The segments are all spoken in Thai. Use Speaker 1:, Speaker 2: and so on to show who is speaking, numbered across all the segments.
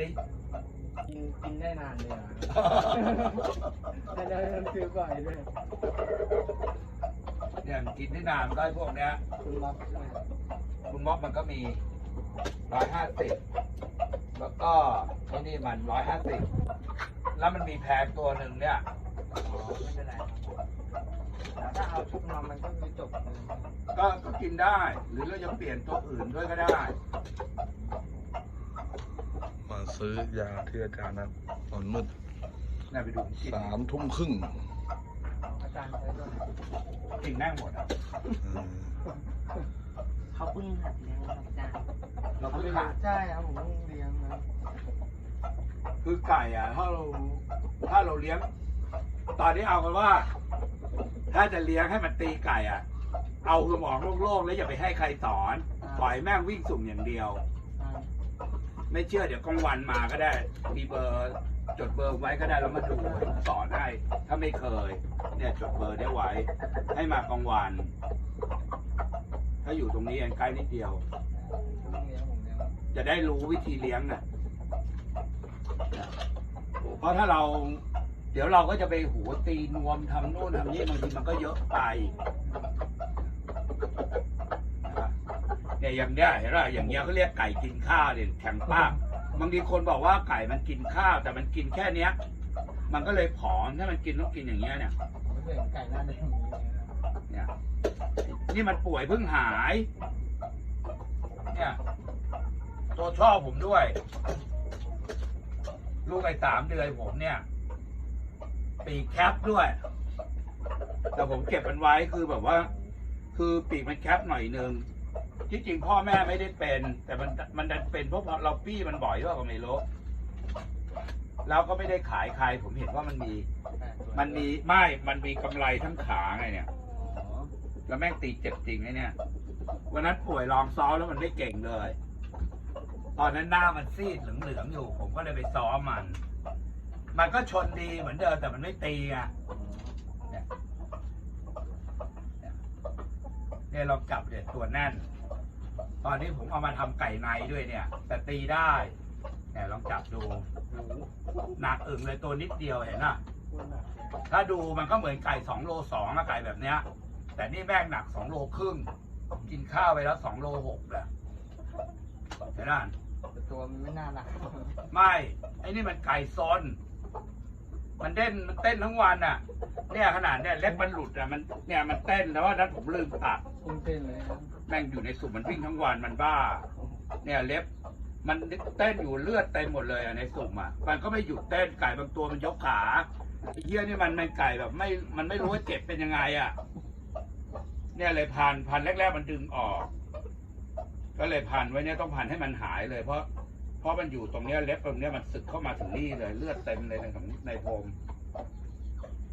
Speaker 1: ดิ
Speaker 2: กินกินได้นานเลยอะแต่เราซื้อบ่อยด้วย
Speaker 1: เนี่ยมันกินได้นานมันก็ไอ้พวกเนี้ย
Speaker 2: คุณล็อกด้วย
Speaker 1: คุณม็อบมันก็มีร้อยห้าสิบแล้วก็ไอ้นี่มันร้อยห้าสิบแล้วมันมีแพงตัวหนึ่งเนี่ย
Speaker 2: อ๋อไม่เป็นไรครับแล้วถ้าเอาชุบนอนมันก็คือจบเลย
Speaker 1: ก็ก็กินได้ หรือเราจะเปลี่ยนตัวอื่นด้วยก็ได้
Speaker 3: มา ซื้อยาที่อาจารย์นะตอนมืด
Speaker 1: น่าไปดูกิน
Speaker 3: สามทุ่มครึ่ง
Speaker 2: อาจารย์ใช้ตัวไหน
Speaker 1: กินแม่งหมดอะ
Speaker 3: อืม
Speaker 4: เขาเพิ่งหัดเลี้ยงครับอาจารย์
Speaker 1: เราเพิ่งขาด
Speaker 2: ใช่ครับผมเพิ่งเลี้ยงนะ
Speaker 1: คือไก่อะถ้าเราถ้าเราเลี้ยง ตอนนี้เอากันว่า ถ้าจะเลี้ยงให้มันตีไก่อะ เอาสมองโล่งๆแล้วอย่าไปให้ใครสอน ปล่อยแม่งวิ่งสุ่มอย่างเดียว
Speaker 2: อ่า
Speaker 1: ไม่เชื่อเดี๋ยวกลางวันมาก็ได้ มีเบอร์จดเบอร์ไว้ก็ได้แล้วมาดูสอนให้ ถ้าไม่เคย เนี่ยจดเบอร์ได้ไว้ ให้มากลางวัน ถ้าอยู่ตรงนี้เองใกล้นิดเดียว จะได้รู้วิธีเลี้ยงน่ะเพราะถ้าเรา เดี๋ยวเราก็จะไปหูตีนวมทำโน่นทำนี่บางทีมันก็เยอะไปนะ เนี่อย่างเนี้ยเห็นป่ะอย่างเงี้ยเขาเรียกไก่กินข้าวเนี่ยแข็งป้าบางทีคนบอกว่าไก่มันกินข้าว แต่มันกินแค่เนี้ย มันก็เลยผอมถ้ามันกินต้องกินอย่างเงี้ยเนี่ย
Speaker 2: ไก่หน้าแดงเนี่
Speaker 1: ยนี่มันป่วยเพิ่งหาย เนี่ย ตัวชอบผมด้วย ลูกไอ้สามเดือนผมเนี่ย ปีกแคปด้วย แต่ผมเก็บมันไว้คือแบบว่า คือปีกมันแคปหน่อยนึง ที่จริงพ่อแม่ไม่ได้เป็น แต่มันมันดันเป็นเพราะเราปี้มันบ่อยด้วยก็ไม่รู้แล้วก็ไม่ได้ขายใคร ผมเห็นว่ามันมี มันมีไม่มันมีกำไรทั้งขาไงเนี่ยแล้วแม่งตีเจ็บจริงไอ้เนี่ย วันนั้นป่วยลองซ้อมแล้วมันไม่เก่งเลย ตอนนั้นหน้ามันซีดเหลืองๆอยู่ ผมก็เลยไปซ้อมมัน มันก็ชนดีเหมือนเดิมแต่มันไม่ตีไงเนี่ยเนี่ยเนี่ยลองจับเด็ดตัวแน่น ตอนนี้ผมเอามาทำไก่ในด้วยเนี่ย แต่ตีได้เนี่ยลองจับดูหนักอึ่งเลยตัวนิดเดียวเห็นป่ะ
Speaker 2: คุณหนักเลย
Speaker 1: ถ้าดูมันก็เหมือนไก่สองโลสองอะไก่แบบเนี้ย แต่นี่แม่งหนักสองโลครึ่งกินข้าวไปแล้วสองโลหกแหละเห็นไหม
Speaker 2: แต่ตัวมันไม่น่ารัก
Speaker 1: ไม่ไอ้นี่มันไก่ซนมันเต้นมันเต้นทั้งวันอะ เนี่ยขนาดเนี่ยเล็บมันหลุดอะมันเนี่ยมันเต้นแต่ว่านั้นผมลืมตัด
Speaker 2: พุ่งเต้นเลยนะ
Speaker 1: แม่งอยู่ในสุ่มมันวิ่งทั้งวันมันบ้า เนี่ยเล็บมันเต้นอยู่เลือดเต็มหมดเลยอะในสุ่มอะมันก็ไม่หยุดเต้นไก่บางตัวมันยกขาเหี้ยนี่มันมันไก่แบบไม่มันไม่รู้ว่าเจ็บเป็นยังไงอะ เนี่ยเลยพันพันแรก ๆ มันดึงออก ก็เลยพันไว้เนี่ยต้องพันให้มันหายเลย เพราะเพราะมันอยู่ตรงเนี้ยเล็บตรงเนี้ยมันสึกเข้ามาถึงนี่เลยเลือดเต็มเลยในในโพรง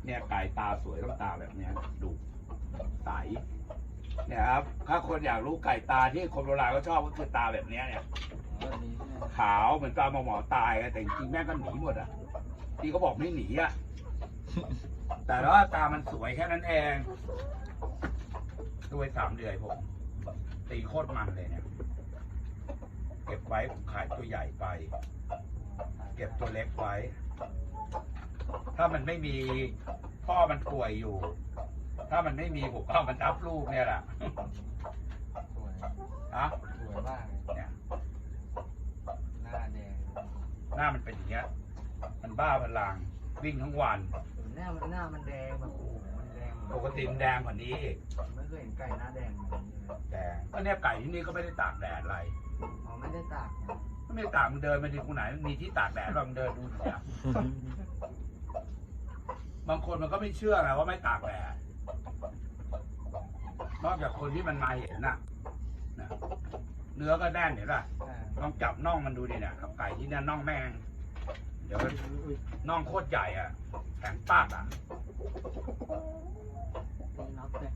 Speaker 1: เนี่ยไก่ตาสวยต้องตาแบบเนี้ยดูใส เนี่ยครับ ถ้าคนอยากรู้ไก่ตาที่คนโบราณก็ชอบก็คือตาแบบเนี้ยเนี่ย ขาวเหมือนปลาหมอหมอตายอะแต่จริงๆแม่งก็หนีหมดอะ ที่เขาบอกไม่หนีอะ แต่ว่าตามันสวยแค่นั้นเองด้วยสามเดือนผม ตีโคตรมันเลยเนี่ย เก็บไว้ผมขายตัวใหญ่ไป เก็บตัวเล็กไว้ ถ้ามันไม่มีพ่อมันป่วยอยู่ ถ้ามันไม่มีผมก็เอามันทับลูกเนี่ยแหละ
Speaker 2: สวย
Speaker 1: ฮะ
Speaker 2: สวยมากเลย
Speaker 1: เนี่ย
Speaker 2: หน้าแดง
Speaker 1: หน้ามันเป็นอย่างเงี้ย มันบ้าพลังวิ่งทั้งวัน
Speaker 2: หน้ามันหน้ามันแดงแบบโอ้โหมันแดงเหมือน
Speaker 1: ปกติมันแดงกว่านี้อีก
Speaker 2: ไม่เคยเห็นไก่หน้าแดงแบบนี้เลย
Speaker 1: แดงก็เนี่ยไก่ที่นี่ก็ไม่ได้ตากแดดอะไร
Speaker 2: อ๋อไม่ได้ตากนะ
Speaker 1: ก็ไม่ได้ตากมันเดินมาที่ตรงไหนมันมีที่ตากแดดบ้างมันเดินดูเนี่ยบางคนมันก็ไม่เชื่อนะว่าไม่ตากแดด นอกจากคนที่มันมาเห็นน่ะนะเนื้อก็แน่นเห็นป่ะ
Speaker 2: อ่า
Speaker 1: ลองจับน่องมันดูดิเนี่ยกับไก่ที่เนี่ยน่องแม่ง เดี๋ยว
Speaker 2: อุ้ย
Speaker 1: น่องโคตรใหญ่อะแข็งปากอะ
Speaker 2: ตีน็อตเลย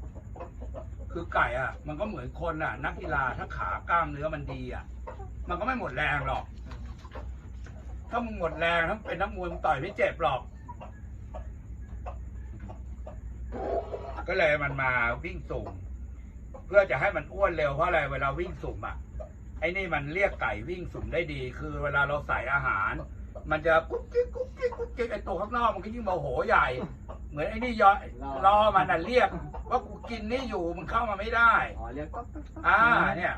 Speaker 1: คือไก่อะ มันก็เหมือนคนอะ นักกีฬาถ้าขากล้ามเนื้อมันดีอะ มันก็ไม่หมดแรงหรอก ถ้ามึงหมดแรงถ้าเป็นนักมวยมึงต่อยไม่เจ็บหรอก ก็เลยมันมาวิ่งสุ่ม เพื่อจะให้มันอ้วนเร็วเพราะอะไรเวลาวิ่งสุ่มอะไอ้นี่มันเรียกไก่วิ่งสุ่มได้ดี คือเวลาเราใส่อาหาร มันจะกุ๊กกิ๊กกุ๊กกิ๊กกุ๊กกิ๊กไอ้ตัวข้างนอกมันก็ยิ่งโมโหใหญ่ เหมือนไอ้นี่ยอรอมันน่ะเรียก ว่ากูกินนี่อยู่มึงเข้ามาไม่ได้
Speaker 2: อ๋อเรียกก๊อกก๊อกก๊อก
Speaker 1: อ่า เนี่ย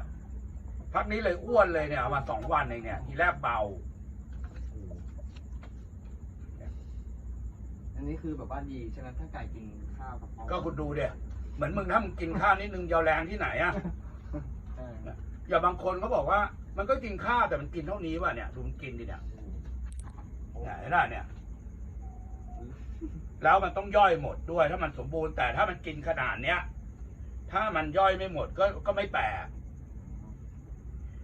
Speaker 1: พักนี้เลยอ้วนเลยเนี่ยเอามาสองวันเองเนี่ยทีแรกเบา
Speaker 2: อันนี้คือแบบว่าดีใช่ไหมถ้าไก่กินข้าวกับพ่อ
Speaker 1: ก็คุณดูเดีย เหมือนมึงถ้ามึงกินข้าวนิดนึงยาวแรงที่ไหนอะอย่าบางคนเขาบอกว่า มันก็กินข้าวแต่มันกินเท่านี้ว่ะเนี่ยดูมันกินดิเนี่ยเห็นไหมเนี่ย แล้วมันต้องย่อยหมดด้วย ถ้ามันสมบูรณ์แต่ถ้ามันกินขนาดเนี้ยถ้ามันย่อยไม่หมดก็ก็ไม่แปลก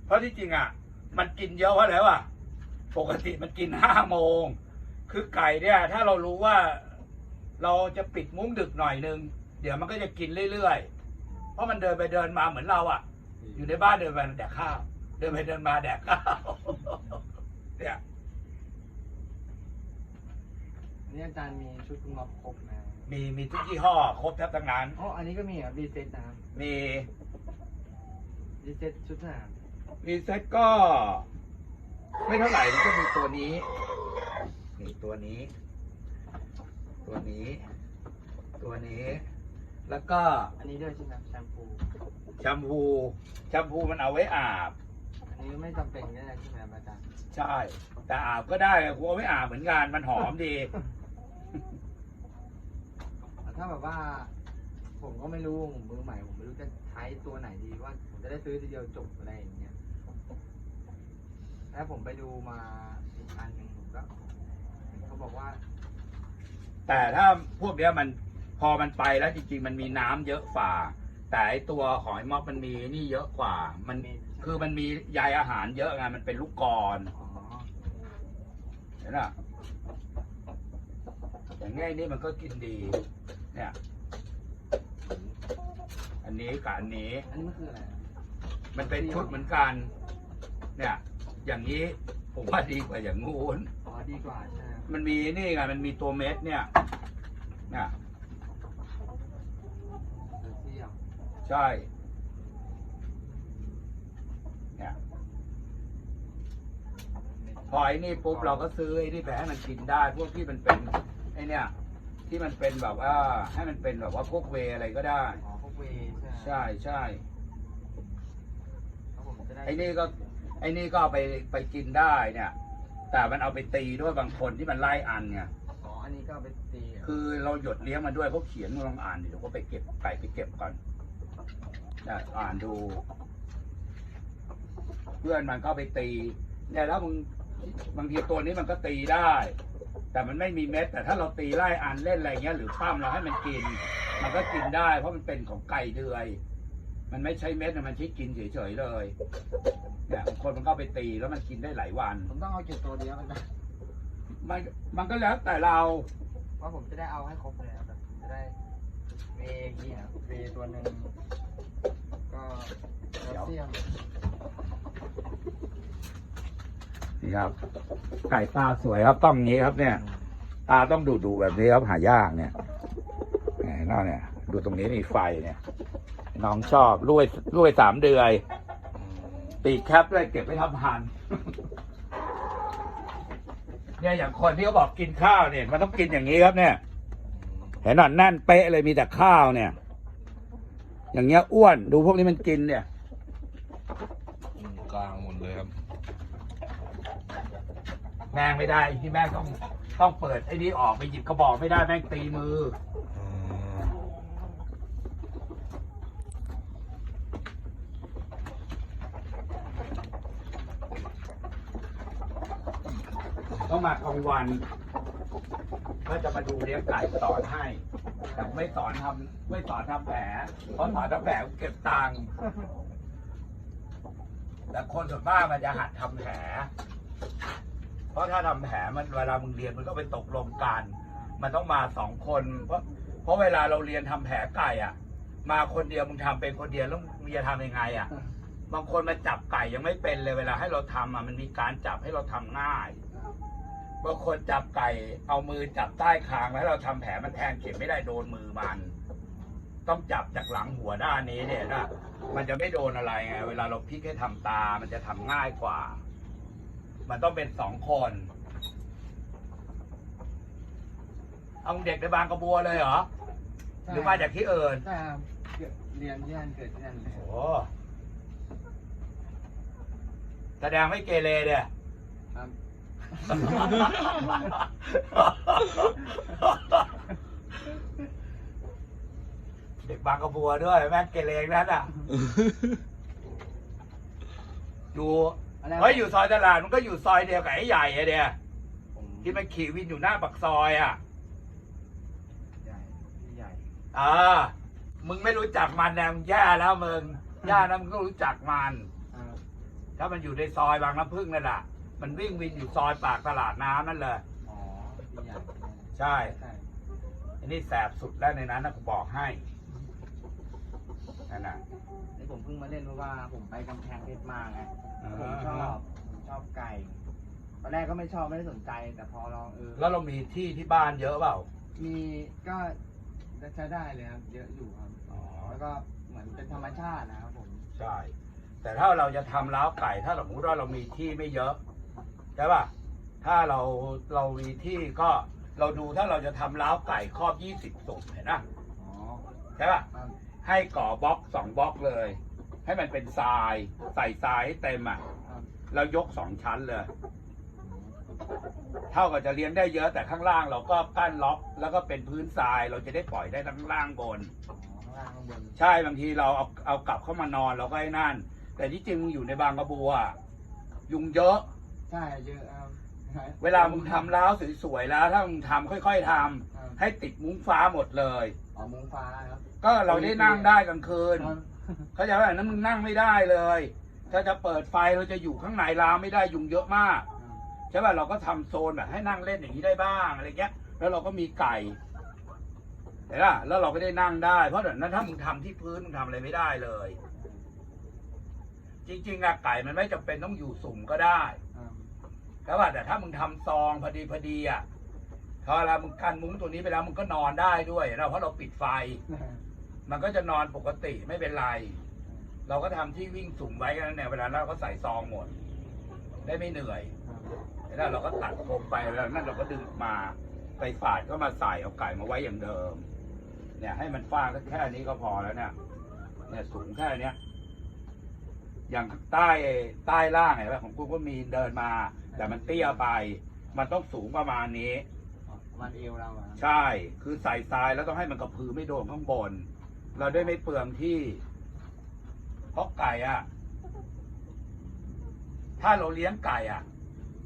Speaker 1: เพราะที่จริงอะ มันกินเยอะว่าแล้วอะปกติมันกินห้าโมง คือไก่เนี่ย ถ้าเรารู้ว่า เราจะปิดมุ้งดึกหน่อยนึง ดี๋ยวมันก็จะกินเรื่อยๆ เพราะมันเดินไปเดินมาเหมือนเราอะ อยู่ในบ้านเดินไปแดกข้าว เดินไปเดินมาแดกข้าวเนี่ย
Speaker 2: อันนี้อาจารย์มีชุดคุณหมอครบนะ
Speaker 1: มีมีทุกยี่ห้อครบแทบทั้งนั้น
Speaker 2: อ๋ออันนี้ก็มีอะรีเซ็ตนะครับ
Speaker 1: มี
Speaker 2: รีเซ็ตชุดสนาม
Speaker 1: รีเซ็ตก็ ไม่เท่าไหร่มันก็มีตัวนี้นี่ตัวนี้ ตัวนี้ ตัวนี้ แล้วก็
Speaker 2: อันนี้ด้วยใช่ไหมแชมพู
Speaker 1: แชมพู แชมพูมันเอาไว้อาบ
Speaker 2: อันนี้ไม่จำเป็นก็ได้ใช่ไหมครับอาจารย์
Speaker 1: ใช่ แต่อาบก็ได้กูเอาไว้อาบเหมือนกัน มันหอมดี
Speaker 2: แต่ถ้าแบบว่า ผมก็ไม่รู้ผมมือใหม่ผมไม่รู้จะใช้ตัวไหนดีว่า ผมจะได้ซื้อทีเดียวจบอะไรอย่างเงี้ยแล้วผมไปดูมาอีกอันหนึ่งผมก็เห็นเขาบอกว่า
Speaker 1: แต่ถ้าพวกเนี้ยมัน พอมันไปแล้วจริง ๆ มันมีน้ำเยอะฝ่า แต่ไอตัวหอยม็อกมันมีนี่เยอะกว่า มันคือมันมีใยอาหารเยอะไงมันเป็นลูกกรอน
Speaker 2: อ๋อ
Speaker 1: เห็นป่ะอย่างง่ายนี่มันก็กินดี เนี่ย อันนี้กับอันนี้
Speaker 2: อันนี้มันคืออะไรอะ
Speaker 1: มันเป็นชุดเหมือนกัน เนี่ย อย่างนี้ผมว่าดีกว่าอย่างงูน
Speaker 2: อ๋อดีกว่าใช่ไหม
Speaker 1: มันมีนี่ไงมันมีตัวเม็ดเนี่ย เนี่ย
Speaker 2: เซอร์เซียม
Speaker 1: ใช่เนี่ยพอไอ้นี่ปุ๊บเราก็ซื้อไอ้นี่ไปให้มันกินได้ พวกที่มันเป็นไอ้เนี่ย ที่มันเป็นแบบว่า ให้มันเป็นแบบว่าพวกเวย์อะไรก็ได้
Speaker 2: อ๋อพวกเวย์ใช่ไหม
Speaker 1: ใช่ใช่
Speaker 2: แล้วผมจะได้
Speaker 1: ไอ้นี่ก็ ไอ้นี่ก็เอาไปไปกินได้เนี่ย แต่มันเอาไปตีด้วยบางคนที่มันไล่อันไง
Speaker 2: อ๋ออันนี้ก็เอาไปตีเหรอ
Speaker 1: คือเราหยดเลี้ยงมันด้วยเขาเขียนมาลองอ่านดิเดี๋ยวก็ไปเก็บไก่ไปเก็บก่อน นะอ่านดู เพื่อนมันก็ไปตีเนี่ยแล้วมึงบางทีตัวนี้มันก็ตีได้ แต่มันไม่มีเม็ด แต่ถ้าเราตีไล่อันเล่นอะไรเงี้ย หรือปั้มเราให้มันกิน มันก็กินได้ เพราะมันเป็นของไก่เดือย มันไม่ใช่เม็ดนะมันใช้กินเฉยๆเลยเนี่ยบางคนมันก็เอาไปตีแล้วมันกินได้หลายวัน
Speaker 2: ผมต้องเอาเก็บตัวเดียวมันนะ
Speaker 1: มันมันก็แล้วแต่เรา
Speaker 2: ว่าผมจะได้เอาให้ครบเลยอะแบบจะได้เวย์อย่างนี้ครับเวย์ตัวหนึ่งก็ แคลเซียม
Speaker 1: นี่ครับ ไก่ตาสวยครับต้องงนี้ครับเนี่ย ตาต้องดูดูแบบนี้ครับหายากเนี่ยไหนน้าเนี่ย ดูตรงนี้นี่ไฟเนี่ย น้องชอบลุยลุยสามเดือยปีกแคปด้วยเก็บไว้ทำพันเนี่ยอย่างคนที่เขาบอกกินข้าวเนี่ย มันต้องกินอย่างนี้ครับเนี่ย เห็นหนอนแน่นเป๊ะเลยมีแต่ข้าวเนี่ย อย่างเงี้ยอ้วนดูพวกนี้มันกินเนี่ย
Speaker 3: กลางหมดเลยครับ
Speaker 1: แม่งไม่ได้ที่แม่งต้องต้องเปิดไอ้นี่ออกไปหยิบกระบอกไม่ได้แม่งตีมือต้องมากลางวันก็จะมาดูเลี้ยงไก่สอนให้ แต่ไม่สอนทำไม่สอนทำแผลเพราะสอนทำแผลเก็บตังค์แต่คนส่วนมากมันจะหัดทำแผลเพราะถ้าทำแผลมันเวลามึงเรียนมันก็ไปตกลงกัน มันต้องมาสองคน เพราะเพราะเวลาเราเรียนทำแผลไก่อะ มาคนเดียวมึงทำเป็นคนเดียวแล้วมึงจะทำยังไงอะ บางคนมาจับไก่ยังไม่เป็นเลยเวลาให้เราทำอะมันมีการจับให้เราทำง่าย บางคนจับไก่เอามือจับใต้คางแล้วเราทำแผลมันแทงเข็มไม่ได้โดนมือมัน ต้องจับจากหลังหัวด้านนี้เนี่ยนะมันจะไม่โดนอะไรไงเวลาเราพลิกให้ทำตา มันจะทำง่ายกว่า มันต้องเป็นสองคน เอาเด็กในบางกระบัวเลยเหรอ หรือมาจากที่อื่น
Speaker 2: ใช่ครับเกิดเรียนที่นั่นเกิดที่นั่นเลย
Speaker 1: โอ้แสดงไม่เกเรเดีย
Speaker 2: ครับ
Speaker 1: เด็กบางกระบัวด้วย แม่งเกเรนั่นอะ อยู่
Speaker 2: อะไร
Speaker 1: เฮ้ยอยู่ซอยตลาดมันก็อยู่ซอยเดียวกับไอ้ใหญ่ไอ้เดีย
Speaker 2: ผม
Speaker 1: ที่มันขี่วินอยู่หน้าปากซอยอะ
Speaker 2: ใหญ่พี่ใหญ่
Speaker 1: อ่ามึงไม่รู้จักมันแนมงแย่แล้วมึงย่านะมึงก็รู้จักมัน
Speaker 2: ครับ
Speaker 1: ถ้ามันอยู่ในซอยบางน้ำพึ่งนั่นแหละ มันวิ่งวินอยู่ซอยปากตลาดน้ำนั่นเลย
Speaker 2: อ๋อพี่ใหญ่
Speaker 1: ใช่
Speaker 2: ใช่
Speaker 1: อันนี้แสบสุดแล้วในนั้นนะกูบอกให้นั่นน่ะ
Speaker 2: นี่ผมเพิ่งมาเล่นเพราะว่าผมไปกำแพงเพชรมาไง
Speaker 1: อ่า
Speaker 2: ผมชอบผมชอบไก่ตอนแรกก็ไม่ชอบไม่ได้สนใจ แต่พอลองเออ
Speaker 1: แล้วเรามีที่ที่บ้านเยอะเปล่า
Speaker 2: มีก็จะใช้ได้เลยครับเยอะอยู่ครับ
Speaker 1: อ๋อ
Speaker 2: แล้วก็เหมือนเป็นธรรมชาตินะครับผม
Speaker 1: ใช่ แต่ถ้าเราจะทำล้าวไก่ถ้าสมมติว่าเรามีที่ไม่เยอะ ใช่ป่ะถ้าเราเรามีที่ก็เราดูถ้าเราจะทำล้าวไก่ครอบยี่สิบสุกเห็นนะ
Speaker 2: อ๋อ
Speaker 1: ใช่ป่ะ
Speaker 2: ครับ
Speaker 1: ให้ก่อบล็อกสองบล็อกเลย ให้มันเป็นทราย ใส่ทรายให้เต็มอะ
Speaker 2: ครับ
Speaker 1: แล้วยกสองชั้นเลย เท่ากับจะเลี้ยงได้เยอะแต่ข้างล่างเราก็กั้นล็อกแล้วก็เป็นพื้นทรายเราจะได้ปล่อยได้ทั้งล่างบน
Speaker 2: อ๋อข้างล่างข้างบน
Speaker 1: ใช่บางทีเราเอาเอากลับเข้ามานอนเราก็ให้นั่น แต่ที่จริงอยู่ในบางกระบัวอะยุงเยอะ
Speaker 2: ใช่เยอะครับ
Speaker 1: เวลามึงทำล้าวสวยๆแล้ว ถ้ามึงทำค่อย ๆทำ
Speaker 2: ครับ
Speaker 1: ให้ติดมุ้งฟ้าหมดเลย
Speaker 2: อ๋อมุ้งฟ้าครับ
Speaker 1: ก็เราได้นั่งได้กลางคืน
Speaker 2: ครับ
Speaker 1: เข้าใจว่านั้นมึงนั่งไม่ได้เลย ถ้าจะเปิดไฟเราจะอยู่ข้างในร้านไม่ได้ยุงเยอะมากใช่ป่ะเราก็ทำโซนแบบให้นั่งเล่นอย่างนี้ได้บ้างอะไรเงี้ย แล้วเราก็มีไก่เห็นป่ะแล้วเราก็ได้นั่งได้เพราะเดี๋ยวนั้นถ้ามึงทำที่พื้นมึงทำอะไรไม่ได้เลย จริงๆอะไก่มันไม่จำเป็นต้องอยู่สุ่มก็ได้
Speaker 2: ครับ
Speaker 1: ใช่ป่ะแต่ถ้ามึงทำซองพอดีพอดีอะพอเวลามึงกันมุ้งตัวนี้ไปแล้วมึงก็นอนได้ด้วยนะเพราะเราปิดไฟ มันก็จะนอนปกติไม่เป็นไร เราก็ทำที่วิ่งสุ่มไว้กันเนี่ยเวลาเราก็ใส่ซองหมด ได้ไม่เหนื่อยแล้วเราก็ตัดกลมไปแล้วนั่นเราก็ดึงมาไปฝาดก็มาใส่เอาไก่มาไว้อย่างเดิม เนี่ย ให้มันฟาดแค่นี้ก็พอแล้วเนี่ยเนี่ยสูงแค่เนี้ยอย่างใต้ใต้ล่างเห็นไหมของกูก็มีเดินมา แต่มันเตี้ยไป มันต้องสูงประมาณนี้
Speaker 2: ประมันเอวเราอะครับ
Speaker 1: ใช่ คือใส่ทรายแล้วต้องให้มันกระพือไม่โดนข้างบน เราได้ไม่เปลืองที่เพราะไก่อะถ้าเราเลี้ยงไก่อะ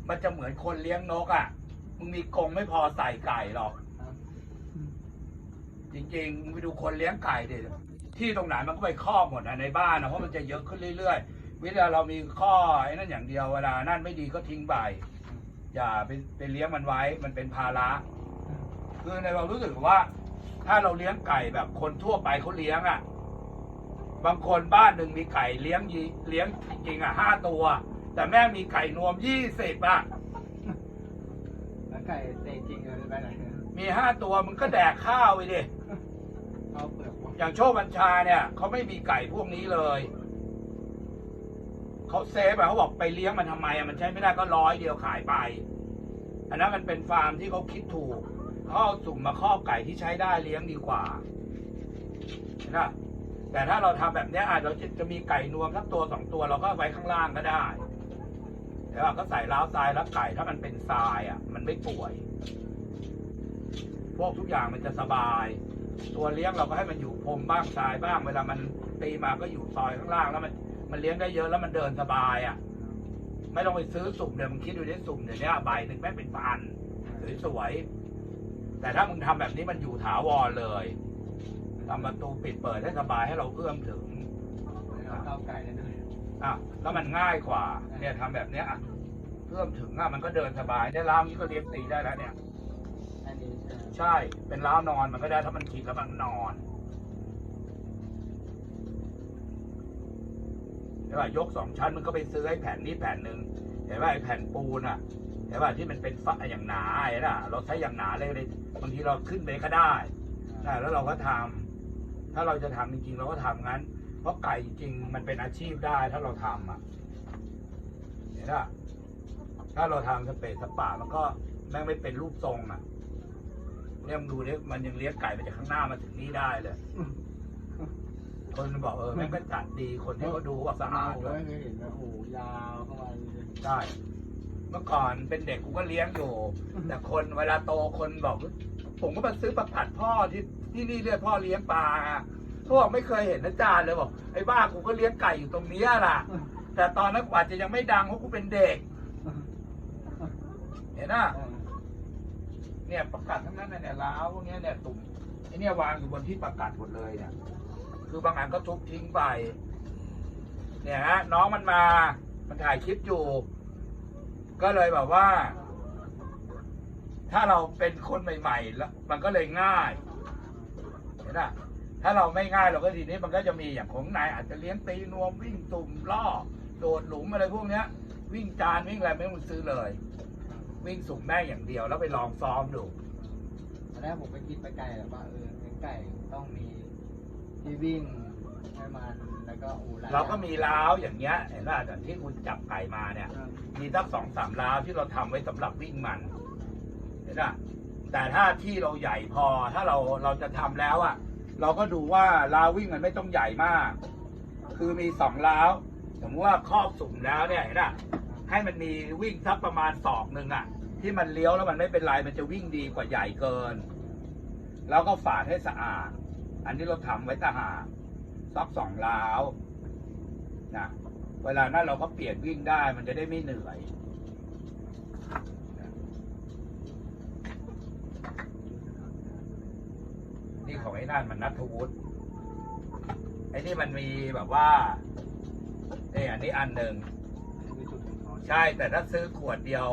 Speaker 1: มันจะเหมือนคนเลี้ยงนกอะมึงมีกรงไม่พอใส่ไก่หรอก
Speaker 2: ครับ
Speaker 1: จริงๆมึงไปดูคนเลี้ยงไก่ดิที่ตรงไหนมันก็ไปครอบหมดอะในบ้านนะเพราะมันจะเยอะขึ้นเรื่อยๆ เวลาเรามีข้อไอ้นั่นอย่างเดียวเวลานั่นไม่ดีก็ทิ้งไปอย่าไปไปเลี้ยงมันไว้มันเป็นภาระคือในเรารู้สึกว่า ถ้าเราเลี้ยงไก่แบบคนทั่วไปเขาเลี้ยงอะ่ะ บางคนบ้านหนึ่งมีไก่เลี้ยงยีเลี้ยงจริงๆอะห้าตัว แต่แม่งมีไก่นวมยี่สิบอะ
Speaker 2: แล้วไก่เตะจริงเลยไปไหน
Speaker 1: มีห้าตัวมึงก็แดกข้าวไปดิ
Speaker 2: เขาเปลือกหมด
Speaker 1: อย่างโชคบัญชาเนี่ยเขาไม่มีไก่พวกนี้เลย เขาเซฟอะเขาบอกไปเลี้ยงมันทำไมอะมันใช้ไม่ได้ก็ร้อยเดียวขายไป อันนั้นมันเป็นฟาร์มที่เขาคิดถูกเขาเอาสุ่มมาครอบไก่ที่ใช้ได้เลี้ยงดีกว่านะแต่ถ้าเราทำแบบนี้อาจจะจะมีไก่นวมสักตัวสองตัวเราก็ไว้ข้างล่างก็ได้แต่ว่าก็ใส่ล้าวทรายแล้วไก่ถ้ามันเป็นทรายอะ มันไม่ป่วย พวกทุกอย่างมันจะสบาย ตัวเลี้ยงเราก็ให้มันอยู่พรมบ้างทรายบ้าง เวลามันตีมาก็อยู่ซอยข้างล่างแล้วมัน มันเลี้ยงได้เยอะแล้วมันเดินสบายอะ ไม่ต้องไปซื้อสุ่มเดี๋ยวมึงคิดดูได้สุ่มเดี๋ยวนี้ใบหนึ่งแม่งเป็นพันสวยๆแต่ถ้ามึงทำแบบนี้มันอยู่ถาวรเลยทำประตูปิดเปิดให้สบายให้เราเอื้อมถึง
Speaker 2: แล้วเข้าไก่ได้ด้วย
Speaker 1: อะแล้วมันง่ายกว่า เนี่ยทำแบบเนี้ยอะเอื้อมถึงอะมันก็เดินสบายได้ล้าวนี้ก็เลี้ยงตีได้แล้วเนี่ย
Speaker 2: อันนี้ใช่ไหม
Speaker 1: ใช่เป็นล้าวนอนมันก็ได้ถ้ามันกินแล้วมันนอน เห็นป่ะยกสองชั้นมันก็ไปซื้อไอ้แผ่นนี้แผ่นหนึ่งเห็นป่ะไอ้แผ่นปูนอะเห็นป่ะที่มันเป็นฟ้าอย่างหนาเห็นป่ะเราใช้อย่างหนาเลยเลยบางทีเราขึ้นไปก็ได้นะแล้วเราก็ทำถ้าเราจะทำจริงๆเราก็ทำงั้น เพราะไก่จริงมันเป็นอาชีพได้ถ้าเราทำอะเห็นป่ะถ้าเราทำสเปซสป่ามันก็แม่งไม่เป็นรูปทรงอะเนี่ยมึงดูเนี่ยมันยังเลี้ยงไก่มาจากข้างหน้ามาถึงนี่ได้เลย คนบอกเออแม่งก็จัดดีคนที่เขาดูว่าสะ
Speaker 2: มา
Speaker 1: อาด
Speaker 2: ผม
Speaker 1: ด้
Speaker 2: ก็
Speaker 1: วย
Speaker 2: ไม่เคยเห็นนะโอ้โหยาวเข้ามาเลย
Speaker 1: ได้เมื่อก่อนเป็นเด็กกูก็เลี้ยงอยู่ แต่คนเวลาโตคนบอก ผมก็มาซื้อประกัดพ่อที่ที่นี่เรียกพ่อเลี้ยงปลาเขาบอกไม่เคยเห็นอาจารย์เลยบอกไอ้บ้ากูก็เลี้ยงไก่อยู่ตรงเนี้ยล่ะ แต่ตอนนั้นกว่าจะยังไม่ดังเพราะกูเป็นเด็ก เห็นน่ะ เนี่ยประกัดทั้งนั้นน่ะเนี่ยล้าวพวกเนี้ยเนี่ยตุ่มไอเนี่ยวางอยู่บนที่ประกัดหมดเลยเนี่ย คือบางอันก็ทุบทิ้งไป เนี่ยฮะน้องมันมา มันถ่ายคลิปอยู่ ก็เลยแบบว่า ถ้าเราเป็นคนใหม่ๆแล้วมันก็เลยง่าย เห็นป่ะถ้าเราไม่ง่ายเราก็ทีนี้มันก็จะมีอย่างของนายอาจจะเลี้ยงตีนวมวิ่งตุ่มล่อโดดหลุมอะไรพวกเนี้ย วิ่งจานวิ่งอะไรไม่ต้องซื้อเลย วิ่งสุ่มแม่อย่างเดียวแล้วไปลองซ้อมดู
Speaker 2: ตอนแรกผมไปคิดไปไกลแล้วว่าเออเลี้ยงไก่ต้องมี ที่วิ่งให้มันแล้วก็อูหลย
Speaker 1: เราก็มีล้าวอย่างเงี้ยเห็นป่ะแต่ที่คุณจับไก่มาเนี่ย
Speaker 2: ครับ
Speaker 1: มีสักสองสามล้าวที่เราทำไว้สำหรับวิ่งมัน เห็นป่ะแต่ถ้าที่เราใหญ่พอถ้าเราเราจะทำแล้วอะ เราก็ดูว่าล้าววิ่งมันไม่ต้องใหญ่มาก คือมีสองล้าวสมมติว่าครอบสุ่มแล้วเนี่ยเห็นป่ะให้มันมีวิ่งสักประมาณศอกหนึ่งอะ ที่มันเลี้ยวแล้วมันไม่เป็นไรมันจะวิ่งดีกว่าใหญ่เกิน แล้วก็ฝาดให้สะอาด อันนี้เราทำไว้ตาหากสักสองล้าวนะเวลานั้นเราก็เปลี่ยนวิ่งได้มันจะได้ไม่เหนื่อยนี่ของไอ้นั่นมันนัทวุฒิไอ้นี่มันมีแบบว่านี่อันนี้อันหนึ่งใช่แต่ถ้าซื้อขวดเดียว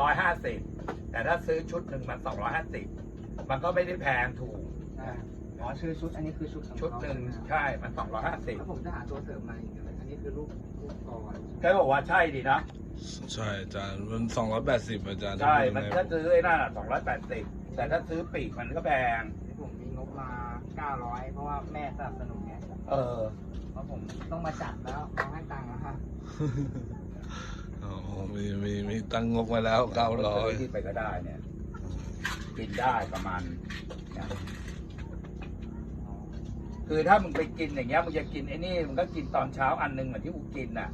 Speaker 1: ร้อยห้าสิบแต่ถ้าซื้อชุดหนึ่งมันสองร้อยห้าสิบมันก็ไม่ได้แพงถูก
Speaker 2: อ่าอ๋อชื่อชุดอันนี้คือชุดของ
Speaker 1: ชุดหนึ่ง
Speaker 2: เขา
Speaker 1: ใช่มันสองร้อยห้าสิบ
Speaker 2: แล้วผมจะหาตัวเสริมมาอีกนะอันนี้คือลูกลูกกร
Speaker 1: แกบอกว่าใช่ดีนะ
Speaker 3: ใช่อาจารย์มันสองร้อยแปดสิบอาจารย์
Speaker 1: ใช่
Speaker 3: ถ้า
Speaker 1: มัน
Speaker 3: พูด
Speaker 1: ถ้า
Speaker 3: ใน
Speaker 1: ซื้อไอ้นั่นสองร้อยแปดสิบแต่ถ้าซื้อปีกมันก็แพง
Speaker 2: ที่ผมมีงบมา900เพราะว่าแม่สนับสนุนไง
Speaker 1: เออ
Speaker 2: เพราะผมต้องมาจัดแล้วเขาให้ตังค์แล้วฮะ
Speaker 3: อ๋อมีมีมีตั้งงบไว้แล้วเก้าร้อย
Speaker 1: ที่ไปก็ได้เนี่ย กินได้ประมาณเนี่ย คือถ้ามึงไปกินอย่างเงี้ยมึงจะกินไอ้นี่มึงก็กินตอนเช้าอันหนึงเหมือนที่กูกินน่ะ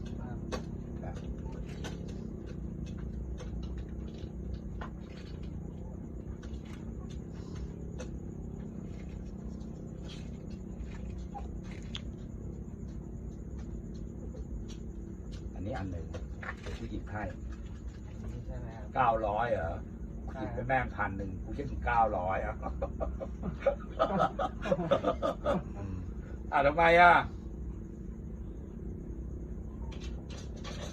Speaker 1: อันนี้อันหนึ่งเดี๋ยวกูหยิบให้
Speaker 2: นี่ใช่ไหมครับ
Speaker 1: เก้าร้อยเหรอกูหยิบไปแม่งพันหนึ่งกูคิดถึงเก้าร้อยอะ
Speaker 3: อืม
Speaker 1: อะทำไมอะ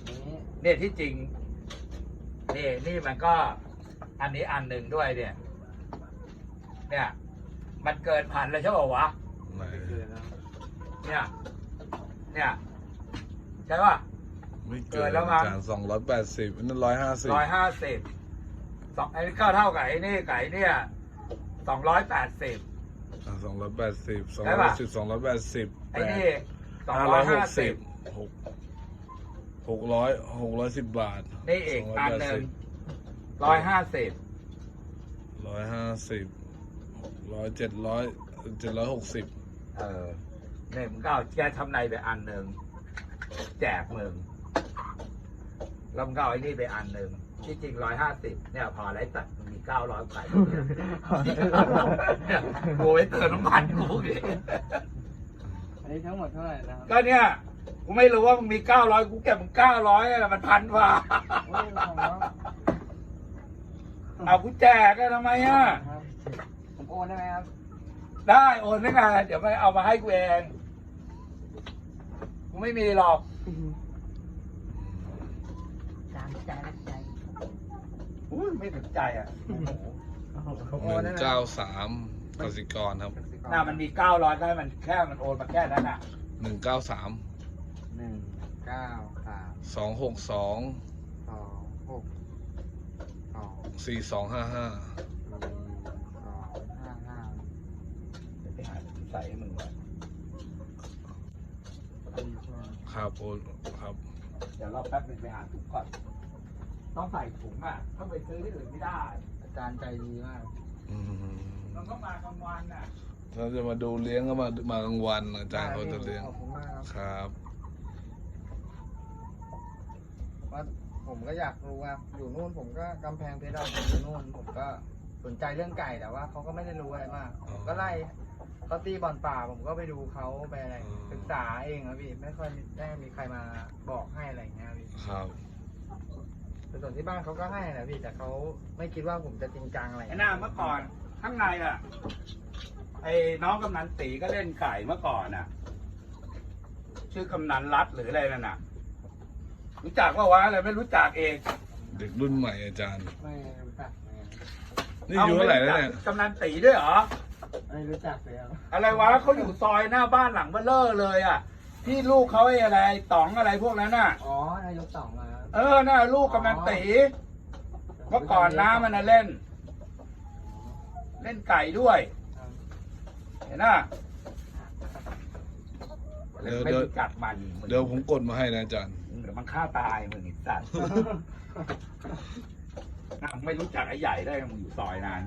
Speaker 2: นี้
Speaker 1: เนี่ยที่จริงนี่นี่มันก็อันนี้อันหนึ่งด้วยเนี่ย เนี่ย มันเกินพันเลยใช่ป่าวะ
Speaker 3: ไหน
Speaker 2: ไม่เกินแล้ว
Speaker 1: เนี่ย เนี่ยใช่ป่ะ
Speaker 3: ไม่
Speaker 1: เกิ
Speaker 3: เกิ
Speaker 1: น
Speaker 3: น
Speaker 1: แล้วมั้
Speaker 3: อางจารย์สองร้อยแปดสิบนั่นร้อยห้าสิบ
Speaker 1: ร้อยห้าสิบสองไอ้นี่ก็เท่ากับไอ้นี่ไก่เนี่ยสองร้อยแปดสิบ
Speaker 3: สองร้อยแปดสิบสอง
Speaker 1: ได้
Speaker 3: ร้อย
Speaker 1: ปะ
Speaker 3: สิบสองร้อยแปดสิบ
Speaker 1: ไอ้นี่สอง
Speaker 3: ห้า
Speaker 1: ร้
Speaker 3: ร้
Speaker 1: อ
Speaker 3: อยยห
Speaker 1: ห้ากสิ
Speaker 3: สิ
Speaker 1: บบ
Speaker 3: หกหกร้อยหกร้อยสิบบาท
Speaker 1: นี่อีกอันหนึ่ง
Speaker 3: 280
Speaker 1: ร้อยห้าสิบ
Speaker 3: ร้อยห้าสิบหกร้อยเจ็ดร้อยเจ็ดร้อยหกสิบ
Speaker 1: เออเนี่ยมึงก็เอาแกทำในไปอันหนึ่งแจกมึงแล้วมึงก็เอาไอ้นี่ไปอันหนึ่งที่จริงร้อยห้าสิบเนี่ยพอไรตัดมันมี เก้าร้อยขายเนี่ยกูไว้เติมน้ำมันกูอีก
Speaker 2: อันนี้ทั้งหมดเท่าไหร่นะครับ
Speaker 1: ก็เนี่ยกูไม่รู้ว่ามึงมีเก้าร้อยกูเก็บมึงเก้าร้อยมันพันกว่า
Speaker 2: โอ้ยของแล้ว
Speaker 1: เอากูแจกกันทำไมอะ
Speaker 2: ครับผมโอนได้ไหมครับ
Speaker 1: ได้โอนได้ไงเดี๋ยวไปเอามาให้กูเองกูไม่มีหรอก
Speaker 4: ตามใจรักใจ
Speaker 1: อุ้ย ไม่สนใจอะ
Speaker 3: ห
Speaker 2: นึ่
Speaker 3: งเก้าสามกสิกรครับ
Speaker 1: น่ามันมีเก้าร้อยก็ให้มันแค่มันโอนมาแค่นั้นอะ
Speaker 3: หนึ่งเก้าสาม
Speaker 2: หนึ่งเก้าสาม
Speaker 3: สองหกสอง
Speaker 2: สองหกสอง
Speaker 3: สี่สองห้าห้า
Speaker 2: สองห้าห้า
Speaker 1: ไปหาใสให้มึงก่อน
Speaker 3: ครับโอนครับ
Speaker 1: เดี๋ยวรอแป๊บนึงไปหาถุกก่อน ต้องใส่ถุงอะต้องไปซื้อที่อื่นไม่ได้
Speaker 2: อาจารย์ใจดีมาก
Speaker 3: อืม
Speaker 1: มันต้องมากลางวันอะ
Speaker 3: ถ้าจะมาดูเลี้ยงก็มามากลางวันอาจารย์เขาจะเลี้ยง
Speaker 2: ขอบคุณมากครับ
Speaker 3: ครับ
Speaker 2: ว่าผมก็อยากรู้ครับอยู่นู่นผมก็กำแพงเพชรเราผมอยู่นู่นผมก็สนใจเรื่องไก่แต่ว่าเขาก็ไม่ได้รู้อะไรมากผมก็ไล่เขาตีบอลป่าผมก็ไปดูเขาไปอะไร
Speaker 3: อ๋อ
Speaker 2: ศึกษาเองครับพี่ไม่ค่อยได้มีใครมาบอกให้อะไรอย่างเงี้ยพี่
Speaker 3: ครับ
Speaker 2: แต่ส่วนที่บ้านเขาก็ให้นะพี่แต่เขาไม่คิดว่าผมจะจริงจังอะไร
Speaker 1: ไอ้หน้าเมื่อก่อนข้างในอะ ไอ้น้องกำนันตีก็เล่นไก่เมื่อก่อนอะ ชื่อกำนันรัดหรืออะไรนั่นน่ะ รู้จักว่าวะอะไรไม่รู้จักเอง
Speaker 3: เด็กรุ่นใหม่อาจารย์
Speaker 2: ไม่รู้จักเลย
Speaker 3: นี่อายุเท่าไหร่แล้วเนี่ย
Speaker 1: กำนันตีด้วยเหรอ
Speaker 2: ไม่รู้จักเลยครับ
Speaker 1: อะไรวะเขาอยู่ซอยหน้าบ้านหลังเบลเลอร์เลยอะ ที่ลูกเขาไอ้อะไรต๋องอะไรพวกนั้นน่ะ
Speaker 2: อ๋อนายกสองมา
Speaker 1: เออน่าลูกกำนันตีเมื่อก่อนน้ามันน่ะเล่น เล่นไก่ด้วย เห็นน่ะ
Speaker 3: เดี๋ยว
Speaker 1: ไม่
Speaker 3: เดี๋ยว
Speaker 1: รู้จักมัน
Speaker 3: เดี๋ยวผมกดมาให้นะอาจารย์
Speaker 1: เดี๋ยวมันฆ่าตายมึงไอีสัตว์ น่ะไม่รู้จักไอ้ใหญ่ได้ไงมึงอยู่ซอยนั้น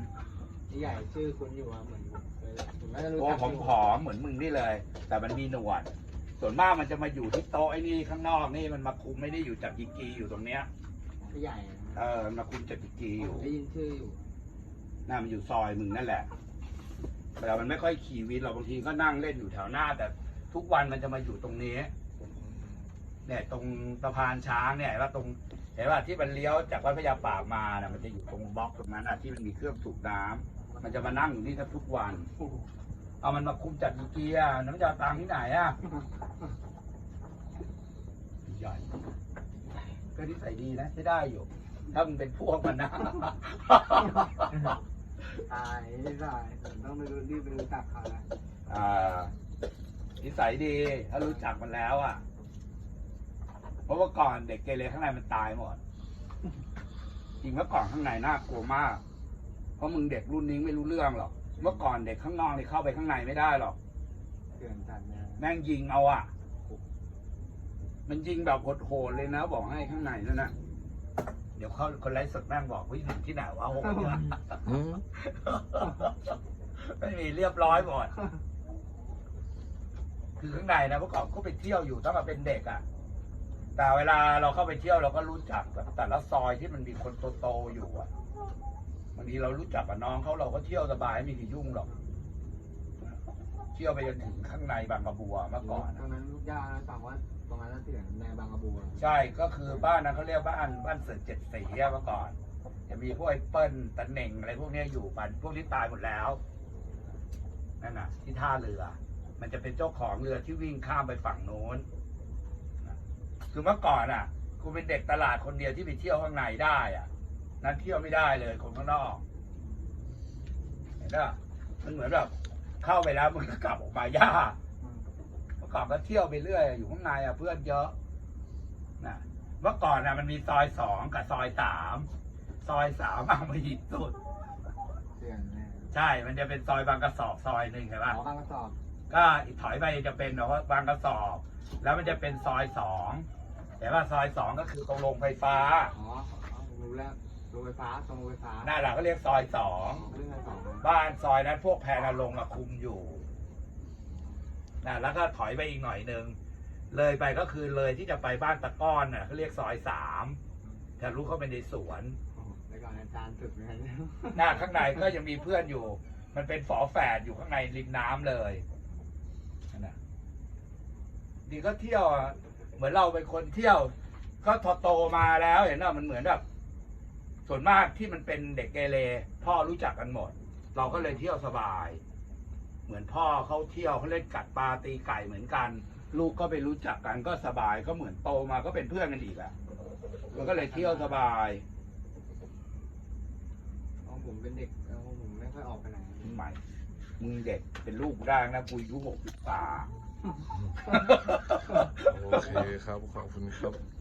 Speaker 2: ใหญ่ชื่อคุณอยู่ครับเหมือนเคยผมน่าจะรู้
Speaker 1: โอ้
Speaker 2: จัก
Speaker 1: ผมผอมๆเหมือนมึงนี่เลย แต่มันมีหนวด ส่วนมากมันจะมาอยู่ที่โต๊ะไอ้นี่ข้างนอกนี่มันมาคุมไม่ได้อยู่จับกีกีอยู่ตรงเนี้ย
Speaker 2: พี่ใหญ่
Speaker 1: เออมันมาคุมจับกีกีอยู่
Speaker 2: ได้ยินชื่ออยู่
Speaker 1: น่ามันอยู่ซอยมึงนั่นแหละแต่มันไม่ค่อยขี่วินเราบางทีก็นั่งเล่นอยู่แถวหน้า แต่ทุกวันมันจะมาอยู่ตรงนี้เนี่ยตรงสะพานช้างเนี่ยเห็นว่าตรงเห็นว่าที่มันเลี้ยวจากวัดพญาปากมาน่ะมันจะอยู่ตรงบล็อกตรงนั้นอะที่มันมีเครื่องสูบน้ำมันจะมานั่งอยู่นี่แทบทุกวัน เอามันมาคุมจัดกีกีอะน้ำยาตังค์ที่ไหนอะใหญ่ก็นิสัยดีนะใช้ได้อยู่ ถ้ามันเป็นพวกมันนะ
Speaker 2: ตายไม่ได้ผมต้องไปรู้รีบไปรู้จักเขาแล้ว
Speaker 1: อ่านิสัยดี ถ้ารู้จักมันแล้วอะ เพราะว่าก่อนเด็กเกเรข้างในมันตายหมด จริงเมื่อก่อนข้างในน่ากลัวมาก เพราะมึงเด็กรุ่นนี้ไม่รู้เรื่องหรอก เมื่อก่อนเด็กข้างนอกนี่เข้าไปข้างในไม่ได้หรอก
Speaker 2: เตือนจันเนี่ย
Speaker 1: แม่งยิงเอาอะ มันยิงแบบโหดๆเลยนะ บอกให้ข้างในนั่นนะเดี๋ยวเขาคนไร้สดแม่งบอกว่าอยู่ที่ไหนวะโหดวะ
Speaker 3: อืม
Speaker 1: ไม่มีเรียบร้อยหมด คือข้างในนะเมื่อก่อนก็ไปเที่ยวอยู่ตั้งแต่เป็นเด็กอะ่ะ แต่เวลาเราเข้าไปเที่ยวเราก็รู้จักแบบแต่ละซอยที่มันมีคนโตๆอยู่อะ่ะ บางทีเรารู้จักกับน้องเขาเราก็เที่ยวสบายไม่มีที่ยุ่งหรอก เที่ยวไปจนถึงข้างในบางกระบัวเมื่อก่อน
Speaker 2: ตรงนั้นลูกย่าสั่งว่าตรงนั้นน่าเตือนในบางกระบัว
Speaker 1: ใช่ก็คือบ้านนั้นเขาเรียกบ้านบ้านเสือเจ็ดสีอะเมื่อก่อน จะมีพวกไอ้เปิ้ลตะเหน่งอะไรพวกเนี้ยอยู่ปันพวกนี้ตายหมดแล้วนั่นน่ะ ที่ท่าเรือ มันจะเป็นเจ้าของเรือที่วิ่งข้ามไปฝั่งโน้นนะคือเมื่อก่อนอะกูเป็นเด็กตลาดคนเดียวที่ไปเที่ยวข้างในได้อะ นั้นเที่ยวไม่ได้เลยคนข้างนอกเห็นปะมันเหมือนแบบเข้าไปแล้วมันก็กลับออกมายากเมื่อก่อนก็เที่ยวไปเรื่อย อยู่ข้างในอะเพื่อนเยอะนะเมื่อก่อนน่ะมันมีซอยสองกับซอยสามซอยสามเอามาหินสุด
Speaker 2: เตือนแน่
Speaker 1: ใช่ มันจะเป็นซอยบางกระสอบซอยหนึ่งใช่
Speaker 2: อ๋
Speaker 1: ปะ
Speaker 2: อบางกระสอบ
Speaker 1: ก็อีกถอยไปจะเป็นแบบว่าบางกระสอบ แล้วมันจะเป็นซอยสองแต่ว่าซอยสองก็คือตรงโรงไฟฟ้า
Speaker 2: อ๋อรู้แล้วโรงไฟฟ้าตรงโรงไฟฟ้า
Speaker 1: หน้าหลังก็เรียกซอยสอง
Speaker 2: เรื่องอะไรสอง
Speaker 1: บ้านซอยนั้นพวกแพรนรงค์อะคุมอยู่นะแล้วก็ถอยไปอีกหน่อยหนึ่งเลยไปก็คือเลยที่จะไปบ้านตะก้อนน่ะเขาเรียกซอยสามทะลุเข้าไปในสวน
Speaker 2: ในก่อนอาจารย์ถึกเหมือนกัน
Speaker 1: หน้าข้างในก็ยังมีเพื่อนอยู่ มันเป็นฝอแฝดอยู่ข้างในริมน้ำเลยนั่นนะดีก็เที่ยวอะเหมือนเราเป็นคนเที่ยว ก็ทอโตมาแล้วเห็นว่ามันเหมือนแบบ ส่วนมากที่มันเป็นเด็กเกเรพ่อรู้จักกันหมด เราก็เลยเที่ยวสบาย เหมือนพ่อเขาเที่ยวเขาเล่นกัดปลาตีไก่เหมือนกัน ลูกก็ไปรู้จักกันก็สบายก็เหมือนโตมาก็เป็นเพื่อนกันอีกอะมันก็เลยเที่ยวสบาย
Speaker 2: อ๋อผมเป็นเด็กแล้วผมไม่ค่อยออกไปไหน
Speaker 1: ใหม่มึงเด็กเป็นลูกร่างนะกูอายุหกสิบกว่า
Speaker 3: โอเคครับ ขอบคุณครับ